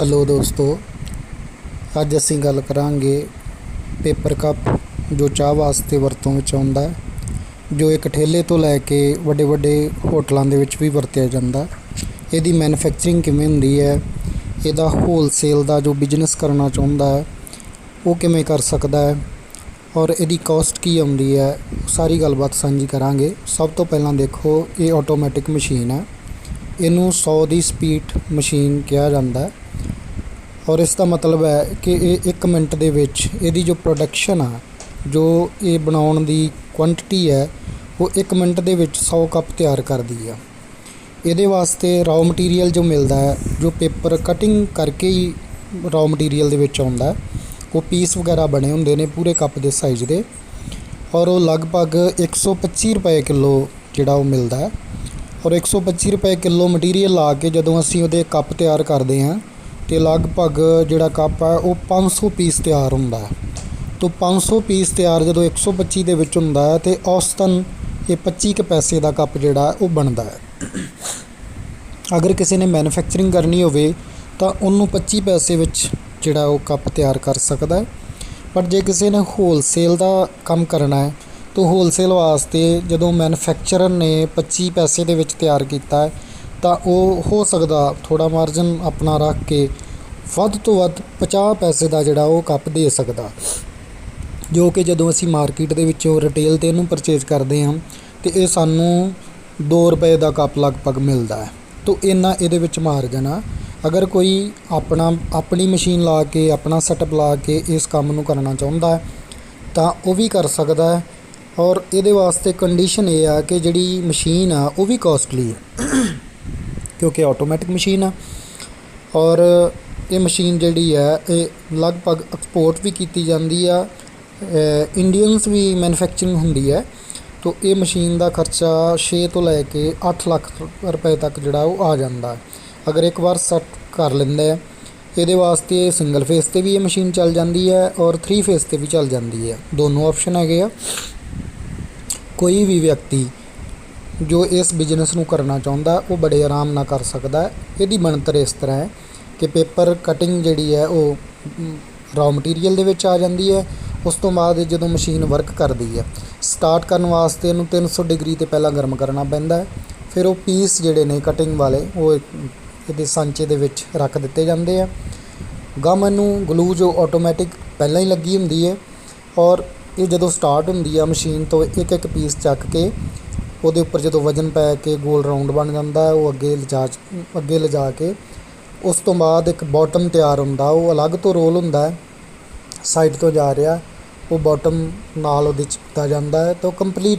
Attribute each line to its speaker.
Speaker 1: Hello ਦੋਸਤੋ, ਅੱਜ ਅਸੀਂ ਗੱਲ ਕਰਾਂਗੇ ਪੇਪਰ ਕੱਪ ਜੋ ਚਾਹ ਵਾਸਤੇ ਵਰਤੋਂ ਵਿੱਚ ਆਉਂਦਾ ਹੈ, ਜੋ ਇੱਕ ਠੇਲੇ ਤੋਂ ਲੈ ਕੇ ਵੱਡੇ ਵੱਡੇ ਹੋਟਲਾਂ ਦੇ ਵਿੱਚ ਵੀ ਵਰਤਿਆ ਜਾਂਦਾ ਇਹਦੀ ਮੈਨੂਫੈਕਚਰਿੰਗ ਕਿਵੇਂ ਹੁੰਦੀ ਹੈ, ਇਹਦਾ ਹੋਲਸੇਲ ਦਾ ਜੋ ਬਿਜ਼ਨਸ ਕਰਨਾ ਚਾਹੁੰਦਾ ਹੈ, ਉਹ ਕਿਵੇਂ ਕਰ ਸਕਦਾ ਹੈ ਔਰ ਇਹਦੀ ਕਾਸਟ ਕੀ ਆਉਂਦੀ ਹੈ ਸਾਰੀ ਗੱਲਬਾਤ ਸਾਂਝੀ ਕਰਾਂਗੇ। ਸਭ ਤੋਂ ਪਹਿਲਾਂ ਦੇਖੋ, ਇਹ ਆਟੋਮੈਟਿਕ ਮਸ਼ੀਨ ਹੈ। ਇਹਨੂੰ 100 ਦੀ ਸਪੀਡ ਮਸ਼ੀਨ ਕਿਹਾ ਜਾਂਦਾ ਹੈ। ਔਰ ਇਸ ਦਾ ਮਤਲਬ ਹੈ ਕਿ ਇਹ 1 ਮਿੰਟ ਦੇ ਵਿੱਚ ਇਹਦੀ ਜੋ ਪ੍ਰੋਡਕਸ਼ਨ ਆ, ਜੋ ਇਹ ਬਣਾਉਣ ਦੀ ਕੁਆਂਟੀਟੀ ਹੈ, ਉਹ 1 ਮਿੰਟ ਦੇ ਵਿੱਚ 100 ਕੱਪ ਤਿਆਰ ਕਰਦੀ ਆ। ਇਹਦੇ ਵਾਸਤੇ ਰਾਅ ਮਟੀਰੀਅਲ ਜੋ ਮਿਲਦਾ ਹੈ, ਜੋ ਪੇਪਰ ਕਟਿੰਗ ਕਰਕੇ ਹੀ ਰਾਅ ਮਟੀਰੀਅਲ ਦੇ ਵਿੱਚ ਆਉਂਦਾ ਉਹ ਪੀਸ ਵਗੈਰਾ ਬਣੇ ਹੁੰਦੇ ਨੇ ਪੂਰੇ ਕੱਪ ਦੇ ਸਾਈਜ਼ ਦੇ। ਔਰ ਉਹ ਲਗਭਗ 125 ਰੁਪਏ ਕਿਲੋ ਜਿਹੜਾ ਉਹ ਮਿਲਦਾ ਹੈ। ਔਰ 125 ਰੁਪਏ ਕਿਲੋ ਮਟੀਰੀਅਲ ਲਾ ਕੇ ਜਦੋਂ ਅਸੀਂ ਉਹਦੇ ਕੱਪ ਤਿਆਰ ਕਰਦੇ ਹਾਂ ਤੇ ਲਗਭਗ ਜਿਹੜਾ ਕੱਪ ਹੈ, ਉਹ 500 ਪੀਸ ਤਿਆਰ ਹੁੰਦਾ ਹੈ। ਤੋਂ 500 ਪੀਸ ਤਿਆਰ ਜਦੋਂ 125 ਦੇ ਵਿੱਚ ਹੁੰਦਾ ਹੈ, ਤੇ ਔਸਤਨ ਇਹ 25 ਕੁ ਪੈਸੇ ਦਾ ਕੱਪ ਜਿਹੜਾ ਉਹ ਬਣਦਾ ਹੈ। ਅਗਰ ਕਿਸੇ ਨੇ ਮੈਨੂਫੈਕਚਰਿੰਗ ਕਰਨੀ ਹੋਵੇ, ਤਾਂ ਉਹਨੂੰ 25 ਪੈਸੇ ਵਿੱਚ ਜਿਹੜਾ ਉਹ ਕੱਪ ਤਿਆਰ ਕਰ ਸਕਦਾ ਹੈ। ਪਰ ਜੇ ਕਿਸੇ ਨੇ ਹੋਲਸੇਲ ਦਾ ਕੰਮ ਕਰਨਾ ਹੈ, ਤਾਂ ਹੋਲਸੇਲ ਵਾਸਤੇ ਜਦੋਂ ਮੈਨੂਫੈਕਚਰਰ ਨੇ 25 ਪੈਸੇ ਦੇ ਵਿੱਚ ਤਿਆਰ ਕੀਤਾ ਹੈ ਤਾਂ ਉਹ ਹੋ ਸਕਦਾ ਥੋੜਾ ਮਾਰਜਨ ਆਪਣਾ ਰੱਖ ਕੇ ਵੱਧ ਤੋਂ ਵੱਧ 50 ਪੈਸੇ ਦਾ ਜਿਹੜਾ ਉਹ ਕੱਪ ਦੇ ਸਕਦਾ। ਜੋ ਕਿ ਜਦੋਂ ਅਸੀਂ ਮਾਰਕੀਟ ਦੇ ਵਿੱਚੋਂ ਰਿਟੇਲ ਤੇ ਇਹਨੂੰ ਪਰਚੇਜ਼ ਕਰਦੇ ਹਾਂ, ਤੇ ਇਹ ਸਾਨੂੰ 2 ਰੁਪਏ ਦਾ ਕੱਪ ਲਗਭਗ ਮਿਲਦਾ ਹੈ। ਤੋਂ ਇੰਨਾ ਇਹਦੇ ਵਿੱਚ ਮਾਰਜਨ ਆ। ਅਗਰ ਕੋਈ ਆਪਣਾ, ਆਪਣੀ ਮਸ਼ੀਨ ਲਾ ਕੇ, ਆਪਣਾ ਸੈਟਅਪ ਲਾ ਕੇ ਇਸ ਕੰਮ ਨੂੰ ਕਰਨਾ ਚਾਹੁੰਦਾ ਹੈ, ਤਾਂ ਉਹ ਵੀ ਕਰ ਸਕਦਾ ਹੈ। ਔਰ ਇਹਦੇ ਵਾਸਤੇ ਕੰਡੀਸ਼ਨ ਇਹ ਆ ਕਿ ਜਿਹੜੀ ਮਸ਼ੀਨ ਆ, ਉਹ ਵੀ ਕਾਸਟਲੀ ਹੈ। ਕਿਉਂਕਿ ਆਟੋਮੈਟਿਕ ਮਸ਼ੀਨ ਆ। ਔਰ ਇਹ ਮਸ਼ੀਨ ਜਿਹੜੀ ਹੈ ਇਹ ਲਗਭਗ ਐਕਸਪੋਰਟ ਵੀ ਕੀਤੀ ਜਾਂਦੀ ਆ। ਇੰਡੀਅਨਸ ਵੀ ਮੈਨੂਫੈਕਚਰਿੰਗ ਹੁੰਦੀ ਹੈ ਤੋ ਇਹ ਮਸ਼ੀਨ ਦਾ ਖਰਚਾ 6 ਤੋਂ ਲੈ ਕੇ 8 ਲੱਖ ਰੁਪਏ ਤੱਕ ਜਿਹੜਾ ਉਹ ਆ ਜਾਂਦਾ। ਅਗਰ ਇੱਕ ਵਾਰ ਸੈੱਟ ਕਰ ਲੈਂਦਾ ਹੈ ਇਹਦੇ ਵਾਸਤੇ ਸਿੰਗਲ ਫੇਸ ਤੇ ਵੀ ਇਹ ਮਸ਼ੀਨ ਚੱਲ ਜਾਂਦੀ ਹੈ ਔਰ 3 ਫੇਸ ਤੇ ਵੀ ਚੱਲ ਜਾਂਦੀ ਹੈ ਦੋਨੋਂ ਆਪਸ਼ਨ ਹੈਗੇ ਆ। ਕੋਈ ਵੀ ਵਿਅਕਤੀ ਜੋ ਇਸ ਬਿਜ਼ਨਸ ਨੂੰ ਕਰਨਾ ਚਾਹੁੰਦਾ, ਉਹ ਬੜੇ ਆਰਾਮ ਨਾਲ ਕਰ ਸਕਦਾ ਇਹਦੀ ਬਣਤਰ ਇਸ ਤਰ੍ਹਾਂ ਹੈ ਕਿ ਪੇਪਰ ਕਟਿੰਗ ਜਿਹੜੀ ਹੈ, ਉਹ ਰਾਅ ਮਟੀਰੀਅਲ ਦੇ ਵਿੱਚ ਆ ਜਾਂਦੀ ਹੈ। ਉਸ ਤੋਂ ਬਾਅਦ ਇਹ ਜਦੋਂ ਮਸ਼ੀਨ ਵਰਕ ਕਰਦੀ ਹੈ ਸਟਾਰਟ ਕਰਨ ਵਾਸਤੇ ਇਹਨੂੰ 300 ਡਿਗਰੀ ਤੇ ਪਹਿਲਾਂ ਗਰਮ ਕਰਨਾ ਪੈਂਦਾ ਹੈ। ਫਿਰ ਉਹ ਪੀਸ ਜਿਹੜੇ ਨੇ ਕਟਿੰਗ ਵਾਲੇ, ਉਹ ਇਹਦੇ ਸਾਂਚੇ ਦੇ ਵਿੱਚ ਰੱਖ ਦਿੱਤੇ ਜਾਂਦੇ ਆ। ਗਮ ਨੂੰ ਗਲੂ ਜੋ ਆਟੋਮੈਟਿਕ ਪਹਿਲਾਂ ਹੀ ਲੱਗੀ ਹੁੰਦੀ ਹੈ ਔਰ ਇਹ ਜਦੋਂ ਸਟਾਰਟ ਹੁੰਦੀ ਆ ਮਸ਼ੀਨ ਤੋਂ ਇੱਕ ਇੱਕ ਪੀਸ ਚੱਕ ਕੇ ਉਹਦੇ ਉੱਪਰ ਜਦੋਂ ਵਜਨ ਪੈ ਕੇ ਗੋਲ ਰਾਉਂਡ ਬਣ ਜਾਂਦਾ, ਉਹ ਅੱਗੇ ਲਿਜਾ ਅੱਗੇ ਲਿਜਾ ਕੇ ਉਸ ਤੋਂ ਬਾਅਦ ਇੱਕ ਬਾਟਮ ਤਿਆਰ ਹੁੰਦਾ, ਉਹ ਅਲੱਗ ਤੋਂ ਰੋਲ ਹੁੰਦਾ ਸਾਈਡ ਤੋਂ ਜਾ ਰਿਹਾ, ਉਹ ਬਾਟਮ ਨਾਲ ਉਹਦੇ ਚਿਪਕਦਾ ਜਾਂਦਾ ਹੈ, ਤਾਂ ਕੰਪਲੀਟ